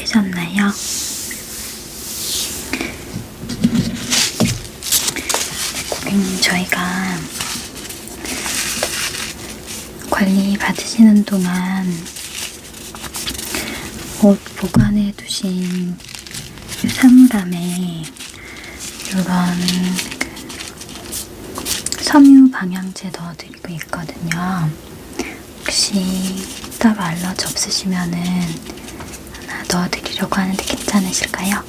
되셨나요? 네, 고객님, 저희가 관리 받으시는 동안 옷 보관해 두신 사물함에 이런 그 섬유 방향제 넣어드리고 있거든요. 혹시 땀 알러지 없으시면은 넣어드리려고 하는데 괜찮으실까요?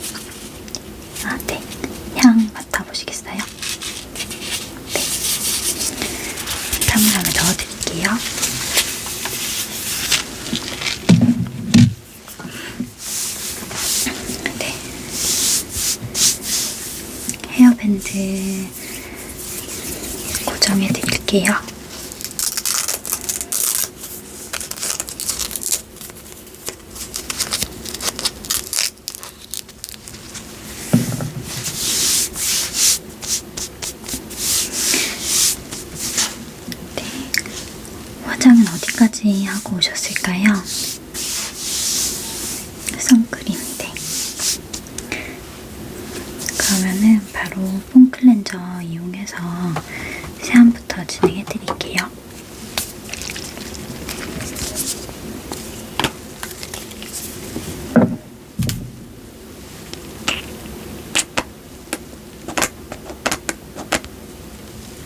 아, 네. 향 맡아보시겠어요? 네. 사물함에 넣어드릴게요. 네. 헤어밴드 고정해 드릴게요. 네. 화장은 어디까지 하고 오셨을까요? 선크림인데. 그러면은 바로 폼 클렌저 이용해서 세안부터 진행해 드릴게요.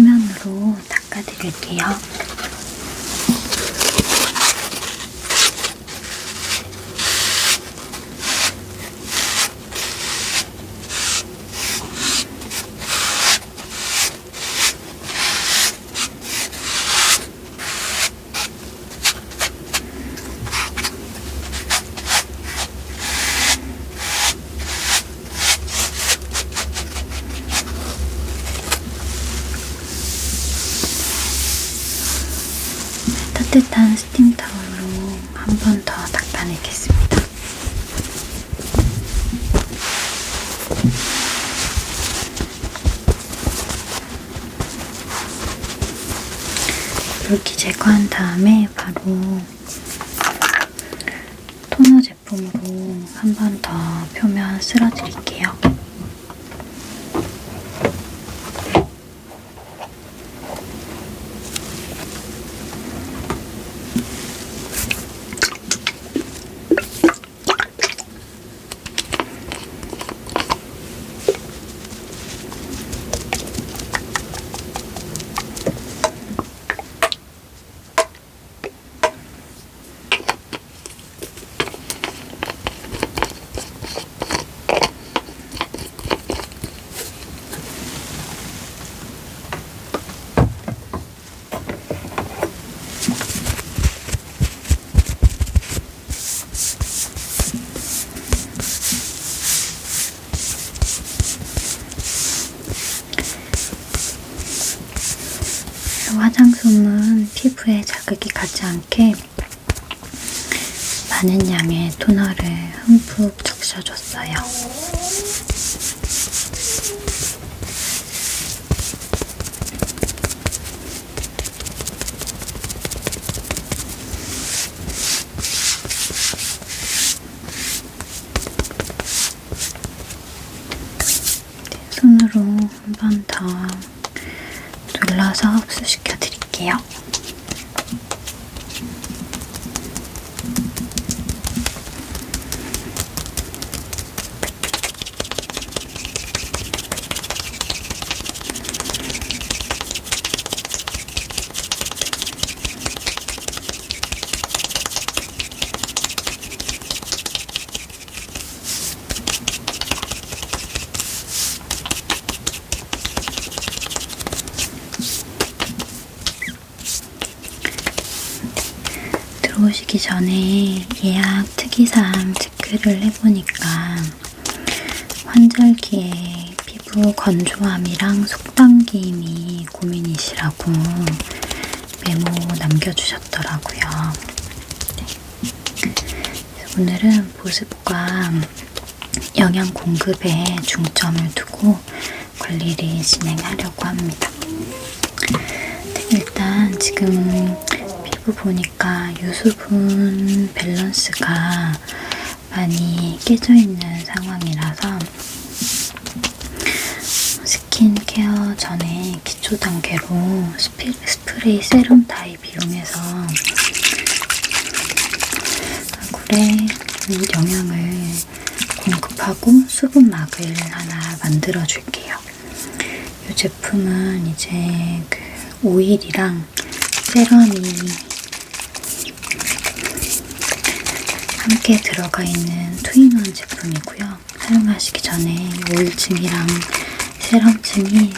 해면으로 닦아드릴게요. 따뜻한 스팀 타월로 한 번 더 닦아내겠습니다. 이렇게 제거한 다음에 바로 토너 제품으로 한 번 더 표면 쓸어드릴게요. 화장솜은 피부에 자극이 가지 않게 많은 양의 토너를 흠뿍 적셔줬어요. 손으로 한 번 더 눌러서 흡수시켜 드릴게요. 오시기 전에 예약 특이사항 체크를 해보니까 환절기에 피부 건조함이랑 속당김이 고민이시라고 메모 남겨주셨더라고요. 네. 오늘은 보습과 영양 공급에 중점을 두고 관리를 진행하려고 합니다. 네, 일단 지금 피부 보니까 유수분 밸런스가 많이 깨져 있는 상황이라서 스킨케어 전에 기초 단계로 스피, 스프레이 세럼 타입 이용해서 얼굴에 영양을 공급하고 수분막을 하나 만들어 줄게요. 이 제품은 이제 그 오일이랑 세럼이 함께 들어가 있는 투인원 제품이고요. 사용하시기 전에 오일층이랑 세럼층이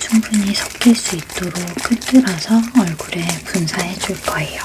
충분히 섞일 수 있도록 끓들어서 얼굴에 분사해 줄 거예요.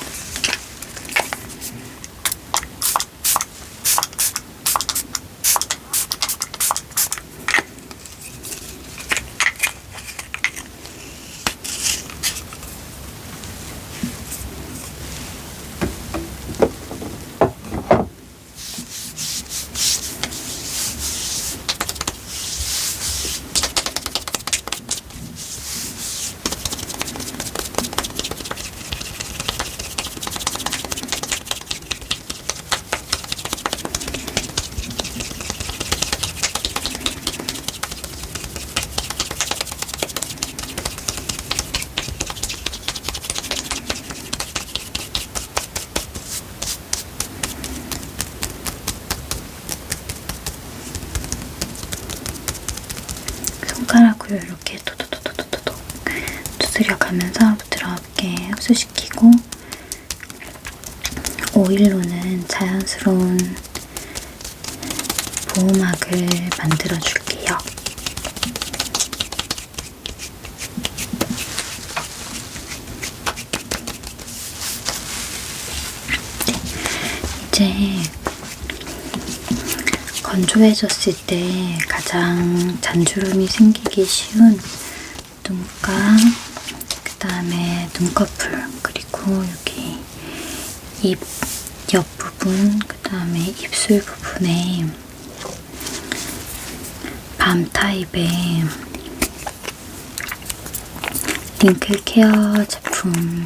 손가락으로 이렇게 도도도도도도 두드려가면서 부드럽게 흡수시키고 오일로는 자연스러운 만들어 줄게요. 이제 건조해졌을 때 가장 잔주름이 생기기 쉬운 눈가, 그 다음에 눈꺼풀, 그리고 여기 입 옆부분, 그 다음에 입술 부분에 밤 타입의 링클 케어 제품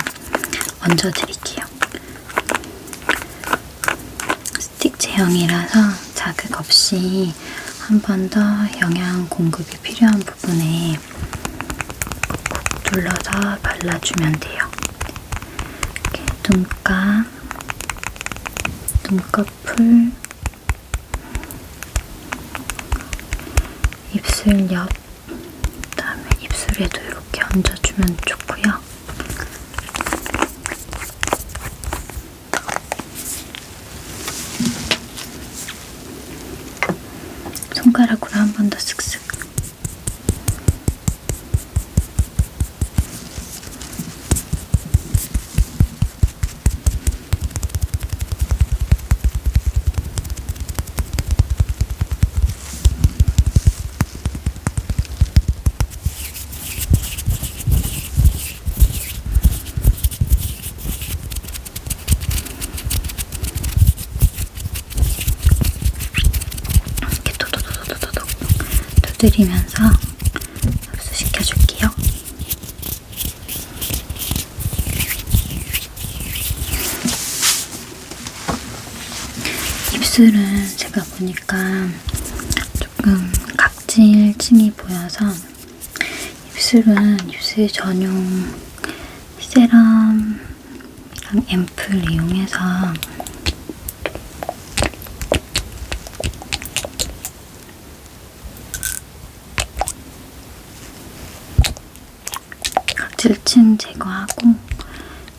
얹어드릴게요. 스틱 제형이라서 자극 없이 한 번 더 영양 공급이 필요한 부분에 꾹 눌러서 발라주면 돼요. 이렇게 눈가, 눈꺼풀, 입술 옆, 그다음에 입술에도 이렇게 얹어주면 좋고요. 손가락으로 한 번 더 쓱쓱. 이렇게 도도도도도도 두드리면서 흡수시켜줄게요. 입술은 제가 보니까 조금 각질층이 보여서 입술은 입술 전용 세럼이랑 앰플 이용해서 제거하고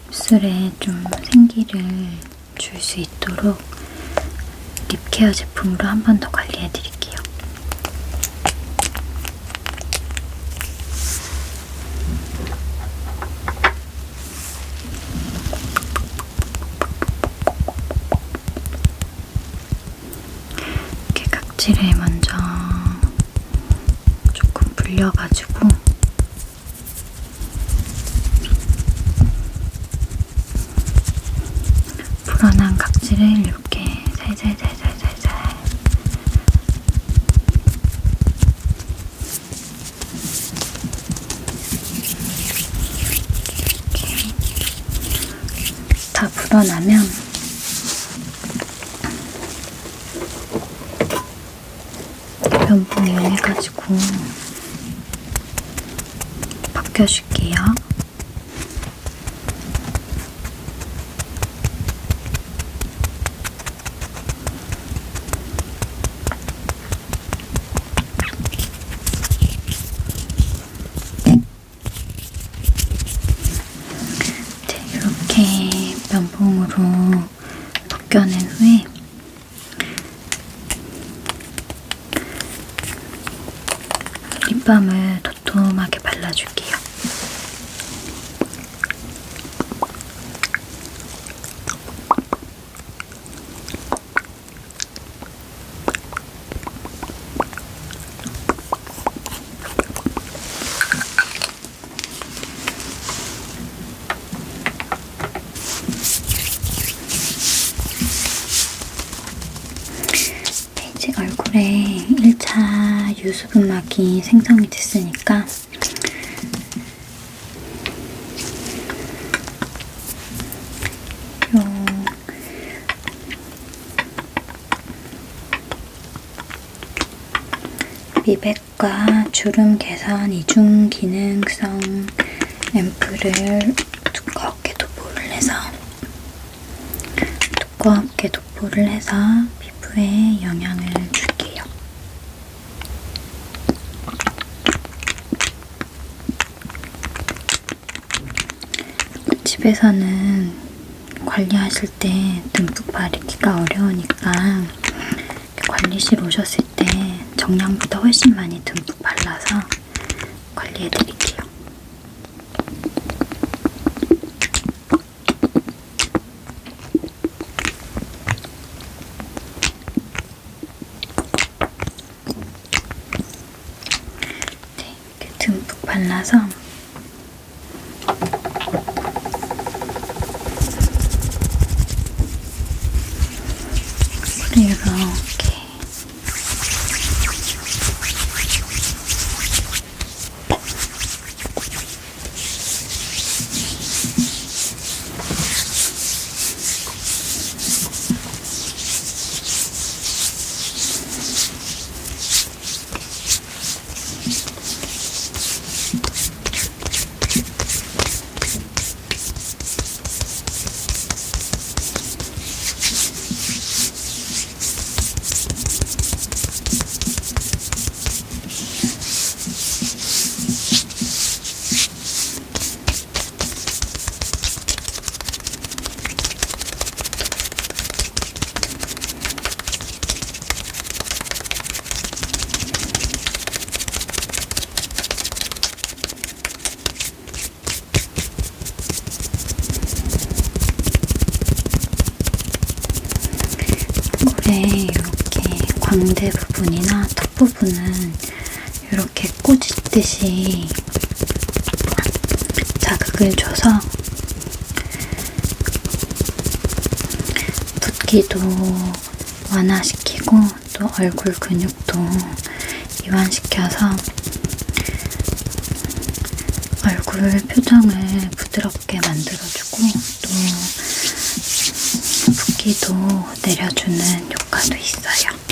입술에 좀 생기를 줄수 있도록 립케어 제품으로 한 번 더 관리해 드릴게요. 이렇게 각질을 먼저 조금 불려가지고 나면 면봉 이용해가지고 벗겨줄게요. 네, 이렇게 면봉으로 벗겨낸 후에 립 200과 주름 개선 이중 기능성 앰플을 두껍게 도포를 해서 두껍게 도포를 해서 피부에 영향을 줄게요. 집에서는 관리하실 때 듬뿍 바르기가 어려우니까 관리실 오셨을 때 정량보다 훨씬 많이 듬뿍 발라서 관리해 드릴게요. 네, 이렇게 듬뿍 발라서 이렇게 얼굴에 이렇게 광대 부분이나 턱 부분은 이렇게 꽂듯이 자극을 줘서 붓기도 완화시키고 또 얼굴 근육도 이완시켜서 얼굴 표정을 부드럽게 만들어주고 또 붓기도 내려주는 효과도 있어요.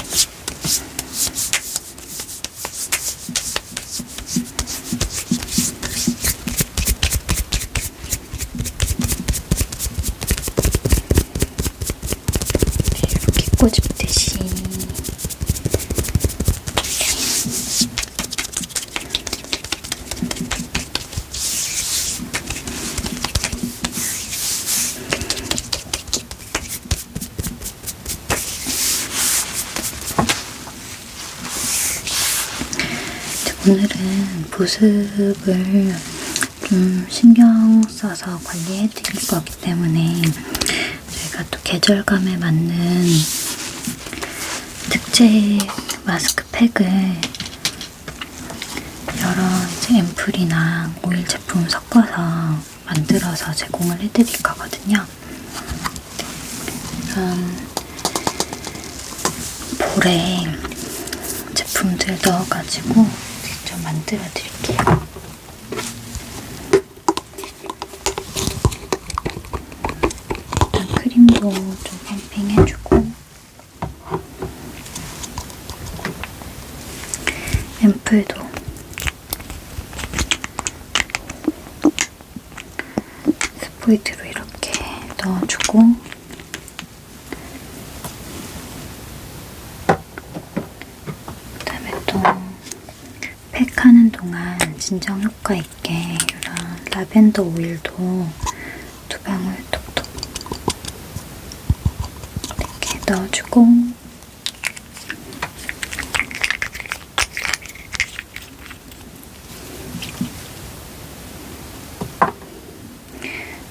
꼬집듯이. 오늘은 보습을 좀 신경 써서 관리해 드릴 거기 때문에 저희가 또 계절감에 맞는 특제 마스크팩을 여러 이제 앰플이나 오일 제품 섞어서 만들어서 제공을 해드릴 거거든요. 이런 볼에 제품들 넣어가지고 직접 만들어 드릴게요. 앰플도. 스포이트로 이렇게 넣어주고. 그 다음에 또 팩하는 동안 진정 효과 있게 이런 라벤더 오일도 두 방울 톡톡 이렇게 넣어주고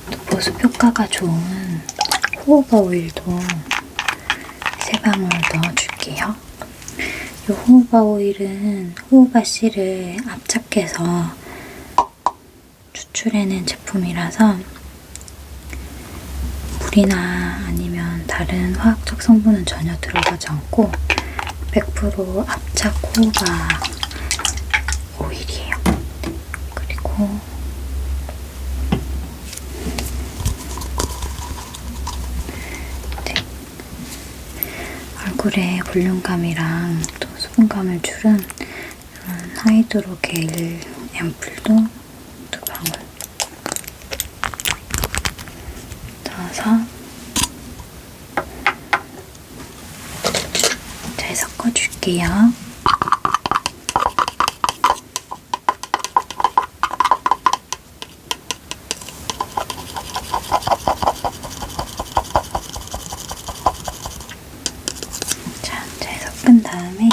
또 보습 효과가 좋은 호호바 오일도 세 방울 넣어줄게요. 이 호호바 오일은 호호바 씨를 압착해서 추출해낸 제품이라서 물이나 아니면 다른 화학적 성분은 전혀 들어가지 않고 100% 압착 호호바 오일이에요. 그리고 네. 얼굴에 볼륨감이랑 또 수분감을 주는 이런 하이드로 게일 앰플도 두 방울 넣어서 잘 섞어줄게요. 자, 잘 섞은 다음에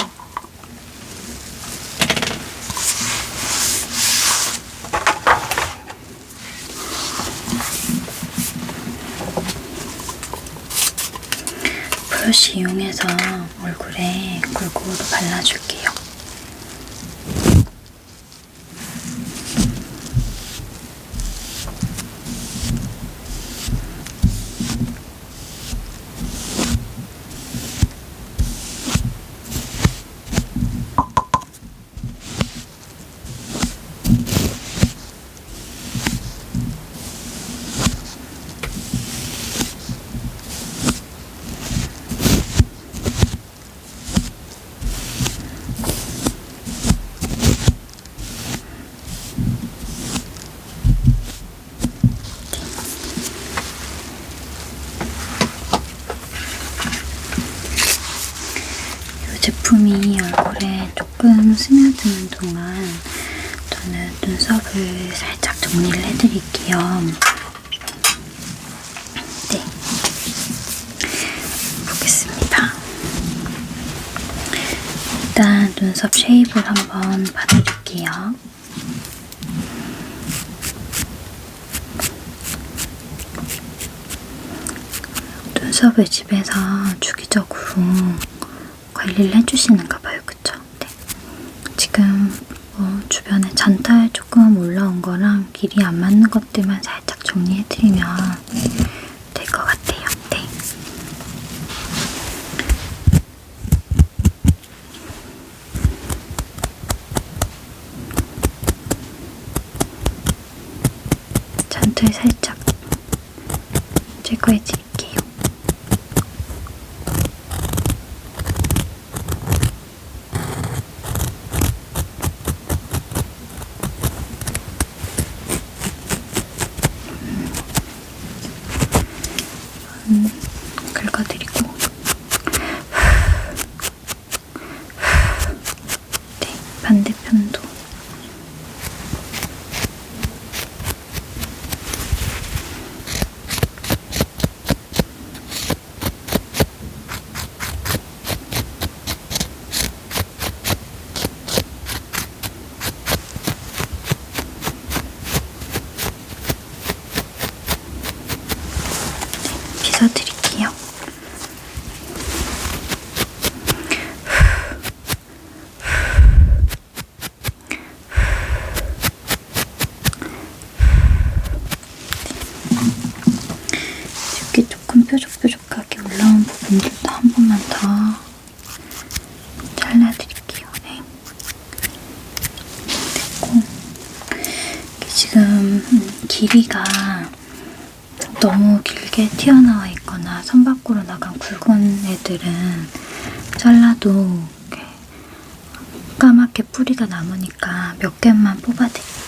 브러쉬 이용해서 얼굴에 골고루 발라줄게요. 이 제품이 얼굴에 조금 스며드는 동안 저는 눈썹을 살짝 정리를 해드릴게요. 네. 보겠습니다. 일단 눈썹 쉐입을 한번 봐드릴게요. 눈썹을 집에서 주기적으로 관리를 해주시는가 봐요. 지금 뭐 주변에 잔탈 조금 올라온 거랑 길이 안 맞는 것들만 살짝 정리해드리면 될 것 같아요. 네. 잔털 살짝 제거해드릴게요. 음, 긁어드리고 네, 반대편도 빗어드릴게요. 더 잘라드릴게요. 네. 됐고 이게 지금 음, 길이가 너무 길게 튀어나와 있거나 선 밖으로 나간 굵은 애들은 잘라도 까맣게 뿌리가 남으니까 몇 개만 뽑아드릴게요.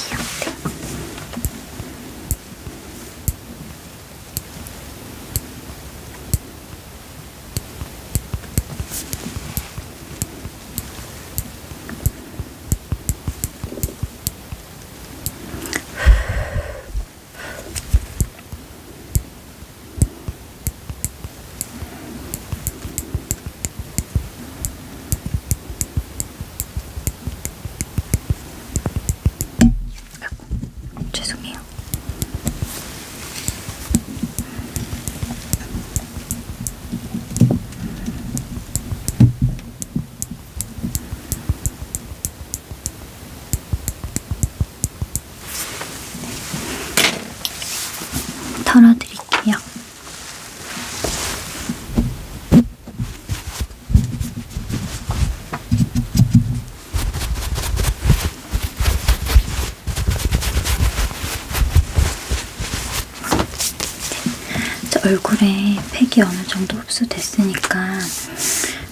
얼굴에 팩이 어느 정도 흡수됐으니까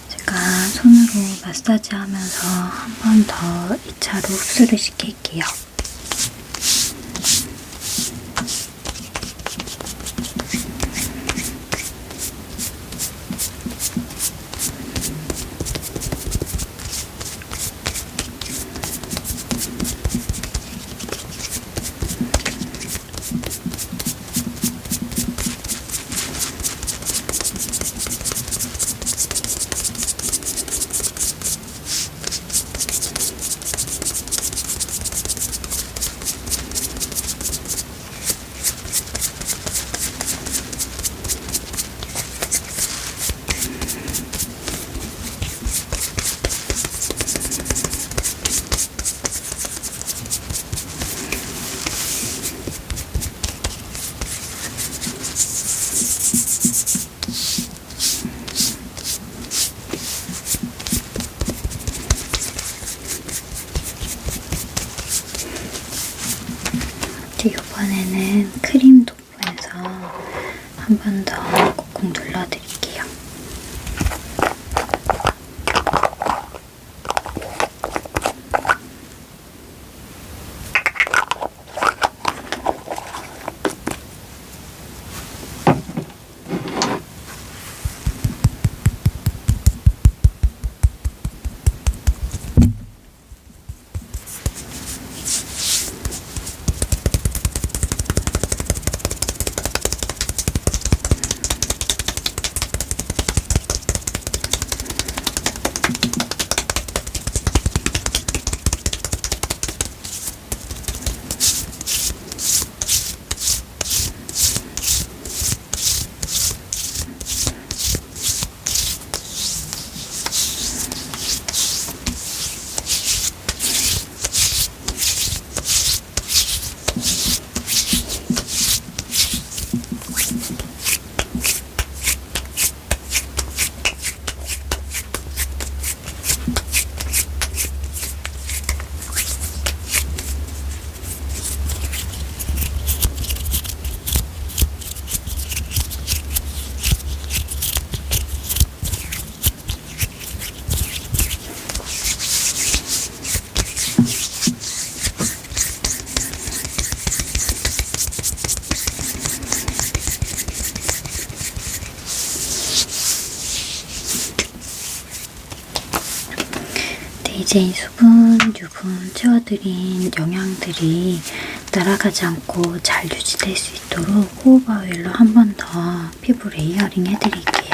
제가 손으로 마사지 하면서 한번더 2차로 흡수를 시킬게요. 이제 이번에는 크림 도포해서 한 번 더 꾹꾹 눌러드릴게요. 네, 이제 이 수분, 유분 채워드린 영양들이 날아가지 않고 잘 유지될 수 있도록 호흡 오일로 한 번 더 피부 레이어링 해드릴게요.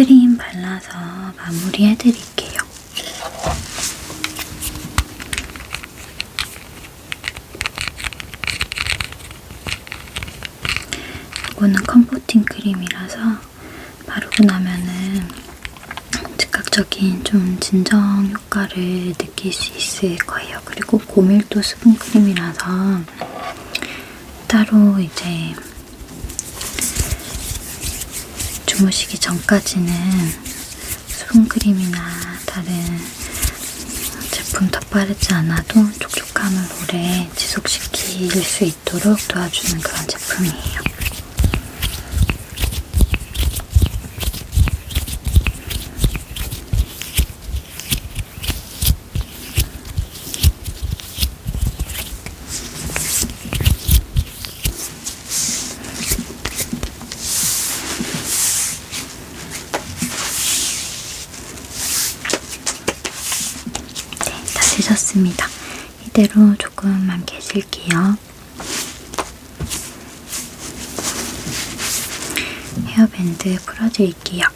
크림 발라서 마무리 해 드릴게요. 이거는 컴포팅 크림이라서 바르고 나면은 즉각적인 좀 진정 효과를 느낄 수 있을 거예요. 그리고 고밀도 수분 크림이라서 따로 이제 주무시기 전까지는 수분크림이나 다른 제품 덧바르지 않아도 촉촉함을 오래 지속시킬 수 있도록 도와주는 그런 제품이에요. 네, 다 되셨습니다. 이대로 계실게요. 헤어밴드 풀어드릴게요.